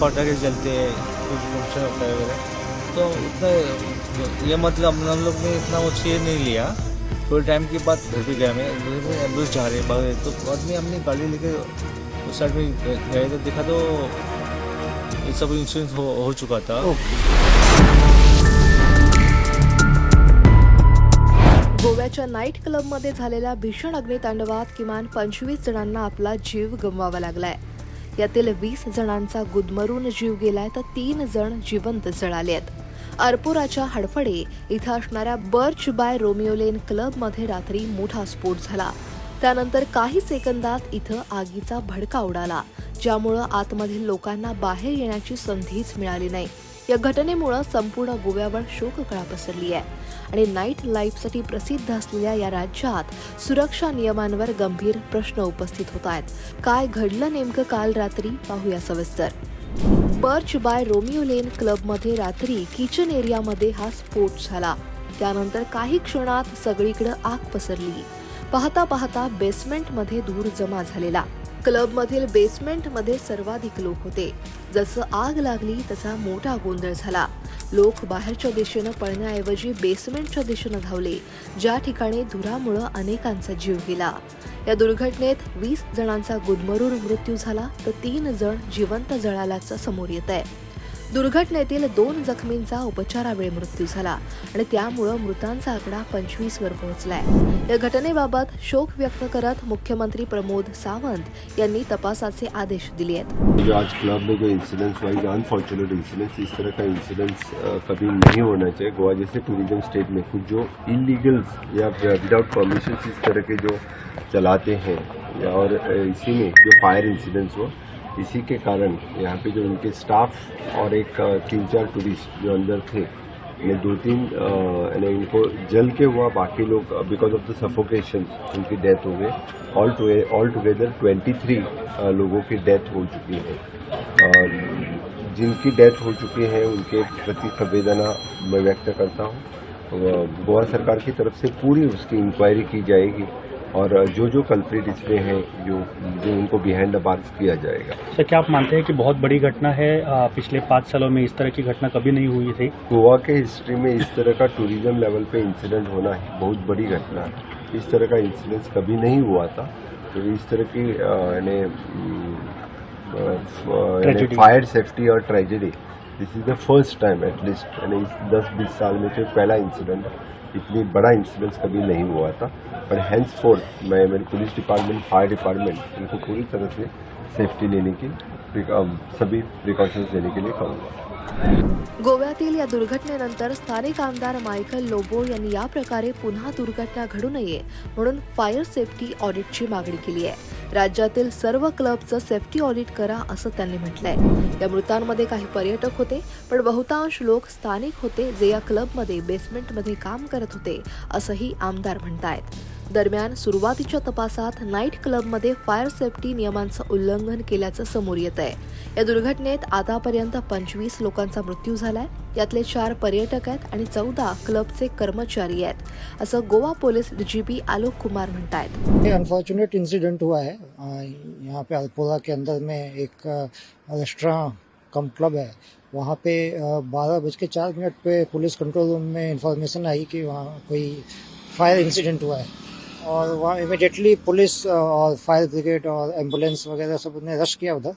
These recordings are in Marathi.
पटाखे जलते हैं कुछ होता है वगैरह। तो उतना ये मतलब हम लोग ने इतना वो चेयर नहीं लिया। थोड़े टाइम के बाद घर पे गए मैं एम्बुलेंस जा रहे भाग रहे तो बाद में हमने गाड़ी लेके उस साइड में गए तो देखा तो ये सब इंश्योरेंस हो, हो चुका था। गोव्याच्या नाईट क्लबमध्ये झालेल्या भीषण अग्नितांडवात किमान पंचवीस जणांना आपला जीव गमवावा लागलाय. यातील वीस जणांचा गुदमरून जीव गेलाय तर तीन जण जिवंत जळाले आहेत. अर्पुराच्या हडफडे इथं असणाऱ्या बर्च बाय रोमिओलेन क्लबमध्ये रात्री मोठा स्फोट झाला. त्यानंतर काही सेकंदात इथं आगीचा भडका उडाला ज्यामुळं आतमधील लोकांना बाहेर येण्याची संधीच मिळाली नाही. या घटनेमुळं संपूर्ण गोव्यावर शोककळा पसरली आहे. आणि नाईट लाईफसाठी प्रसिद्ध असलेल्या या राज्यात सुरक्षा नियमांवर गंभीर प्रश्न उपस्थित होत आहेत. काय घडलं नेमकं काल रात्री? पाहूया सविस्तर. बर्च बाय रोमिओ लेन क्लबमध्ये रात्री किचन एरियामध्ये हा स्फोट झाला. त्यानंतर काही क्षणात सगळीकडे आग पसरली. पाहता पाहता बेसमेंटमध्ये धूर जमा झालेला. क्लबमधील बेसमेंटमध्ये सर्वाधिक लोक होते. जसं आग लागली तसा मोठा गोंधळ झाला. लोक बाहेरच्या दिशेनं पळण्याऐवजी बेसमेंटच्या दिशेनं धावले. ज्या ठिकाणी धुरामुळं अनेकांचा जीव गेला. या दुर्घटनेत वीस जणांचा गुदमरून मृत्यू झाला तर तीन जण जिवंत जळाल्याचं समोर येत आहे दुर्घटनेतील दोन जखमींचा उपचारावेळी मृत्यू झाला आणि त्यामुळं मृतांचा आकडा पंचवीस वर पोहोचलाय. या घटनेबाबत शोक व्यक्त करत मुख्यमंत्री प्रमोद सावंत यांनी तपासाचे आदेश दिले आहेत. म्हणजे आज क्लब में जो इंसिडेंट्स वाइज अनफॉर्चुनेट इंसिडेंट्स इस तरह का इंसिडेंट्स कभी नहीं होना चाहिए. गोवा जैसे टूरिज्म स्टेट में कुछ जो इलीगल्स या विदाउट परमिशन इस तरह के जो चलाते हैं और इसी में जो फायर इंसिडेंट्स हुआ इसी के कारण यहाँ पे जो उनके स्टाफ और एक तीन चार टूरिस्ट जो अंदर थे ने दो तीन यानी इनको जल के हुआ बाकी लोग बिकॉज़ ऑफ़ द सफोकेशन उनकी डेथ हो गई। All to all together twenty three लोगों की डेथ हो चुकी है। और जिनकी डेथ हो चुकी है, उनके प्रति संवेदना मैं व्यक्त करता हूँ। गोवा सरकार की तरफ़ से पूरी उसकी इंक्वायरी की जाएगी। और जो जो कल्प्रिट इसमें हैं जो जो उनको बिहाइंड द बार्स किया जाएगा। सर क्या आप मानते हैं कि बहुत बड़ी घटना है? आ, पिछले पाँच सालों में इस तरह की घटना कभी नहीं हुई थी? गोवा के हिस्ट्री में इस तरह का टूरिज़्म लेवल पे इंसिडेंट होना है बहुत बड़ी घटना है। इस तरह का इंसिडेंट कभी नहीं हुआ था। तो इस तरह की यानी फायर सेफ्टी और tragedy this is the first time at least यानी इस दस बीस साल में जो पहला इंसिडेंट इतनी बड़ा इंसिडेंट कभी नहीं हुआ था, पर हैंड्स फोर्थ मैं, मेरी पुलिस डिपार्टमेंट फायर डिपार्टमेंट इनको पूरी तरह से सेफ्टी लेने की सभी प्रिकॉशंस लेने के लिए कहूँगा। गोव्यातील या दुर्घटनेनंतर स्थानिक आमदार मायकल लोबो यांनी या प्रकारे पुन्हा दुर्घटना घडू नये म्हणून फायर सेफ्टी ऑडिटची मागणी केली आहे. राज्यातील सर्व क्लबचं सेफ्टी ऑडिट करा असं त्यांनी म्हटलंय. या मृतांमध्ये काही पर्यटक होते पण बहुतांश लोक स्थानिक होते जे या क्लबमध्ये बेसमेंटमध्ये काम करत होते असंही आमदार म्हणतायत. दरम्यान सुरुवातीच्या तपासात नाईट क्लबमध्ये फायर सेफ्टी नियमांचं उल्लंघन केल्याचं समोर येत आहे. या दुर्घटनेत आतापर्यंत पंचवीस लोकांचा मृत्यू झालाय. यातले चार पर्यटक आहेत आणि चौदा क्लबचे कर्मचारी आहेत. असं गोवा पोलीस डीजीपी आलोक कुमार म्हणतायत. अनफॉर्च्युनेट अनफॉर्चुनेट इंसिडेंट हुआ है. यहाँ पे अल्पोला के अंदर में एक रेस्टोरेंट कम क्लब है. वहाँ पे बारह बज के चार मिनट पे पुलिस कंट्रोल रूम में इंफॉर्मेशन आई कि वहाँ कोई फायर इंसिडेंट हुआ है। और वहाँ इमिडिएटली पुलिस और फायर ब्रिगेड और एंबुलेंस वगैरह सबने रश किया उधर।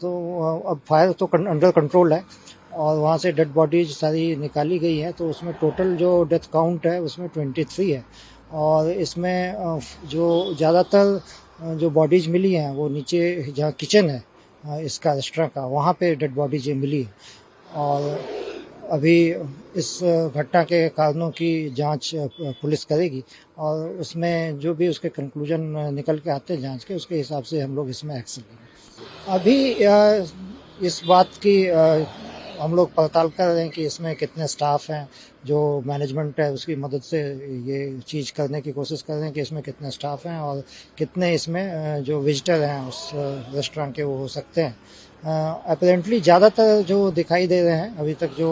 तो अब फायर तो अंडर कंट्रोल है और वहाँ से डेड बॉडीज सारी निकाली गई है। तो उसमें टोटल जो डेथ काउंट है, उसमें ट्वेंटी थ्री है। और इसमें जो ज़्यादातर जो बॉडीज मिली हैं, वो नीचे जहाँ किचन है इसका रेस्टोरेंट का, वहाँ पे डेड बॉडीज मिली है। और अभी इस घटना के कारणों की जाँच पुलिस करेगी और उसमें जो भी उसके कंक्लूजन निकल के आते हैं जाँच के, उसके हिसाब से हम लोग इसमें एक्शन लेंगे। अभी इस बात की हम लोग पड़ताल कर रहे हैं कि इसमें कितने स्टाफ हैं, जो मैनेजमेंट है, उसकी मदद से ये चीज़ करने की कोशिश कर रहे हैं कि इसमें कितने स्टाफ हैं और कितने इसमें जो विजिटर हैं उस रेस्टोरेंट के वो हो सकते हैं। अपेरेंटली ज़्यादातर जो दिखाई दे रहे हैं, अभी तक जो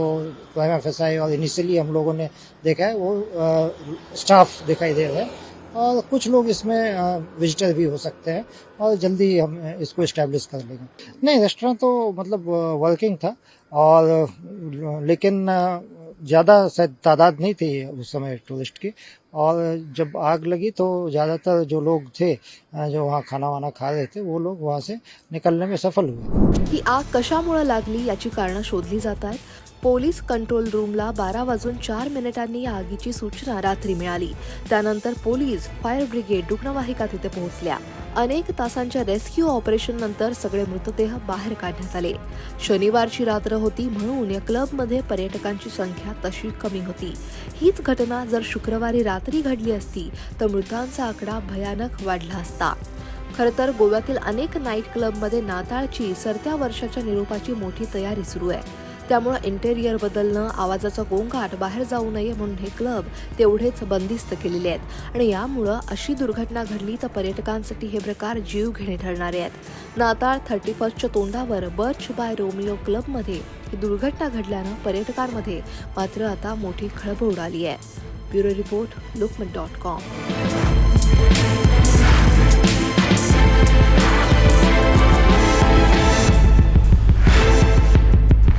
प्राइम एफ़ और इनिशियली हम लोगों ने देखा है, वो स्टाफ दिखाई दे रहे हैं। और कुछ लोग इसमें विजिटर भी हो सकते हैं और जल्दी हम इसको इस्टेब्लिश कर लेंगे। नहीं रेस्टोरेंट तो मतलब वर्किंग था और, लेकिन ज़्यादा शायद तादाद नहीं थी उस समय टूरिस्ट की। और जब आग लगी तो ज़्यादातर जो लोग थे जो वहाँ खाना वाना खा रहे थे वो लोग वहाँ से निकलने में सफल हुए। ही आग कशामुळे लागली याची कारणं शोधली जात आहेत. पोलीस कंट्रोल रूमला बारा वाजून चार मिनिटांनी या आगीची सूचना रात्री मिळाली. त्यानंतर पोलीस फायर ब्रिगेड रुग्णवाहिका तिथे पोहोचल्या. अनेक तासांच्या रेस्क्यू ऑपरेशन नंतर सगळे मृतदेह बाहेर काढण्यात आले. शनिवारची रात्र होती म्हणून या क्लबमध्ये पर्यटकांची संख्या तशी कमी होती. हीच घटना जर शुक्रवारी रात्री घडली असती तर मृतांचा आकडा भयानक वाढला असता. खरं तर गोव्यातील अनेक नाईट क्लबमध्ये नाताळची सरत्या वर्षाच्या निरोपाची मोठी तयारी सुरू आहे. त्यामुळं इंटेरियर बदलणं आवाजाचा गोंगाट बाहेर जाऊ नये म्हणून हे क्लब तेवढेच बंदिस्त केलेले आहेत. आणि यामुळं अशी दुर्घटना घडली तर पर्यटकांसाठी हे प्रकार जीव घेणे ठरणारे आहेत. नाताळ थर्टी फर्स्टच्या तोंडावर बर्च बाय रोमिओ क्लबमध्ये ही दुर्घटना घडल्यानं पर्यटकांमध्ये मात्र आता मोठी खळबळ उडाली आहे. Bureau report Lokmat dot com.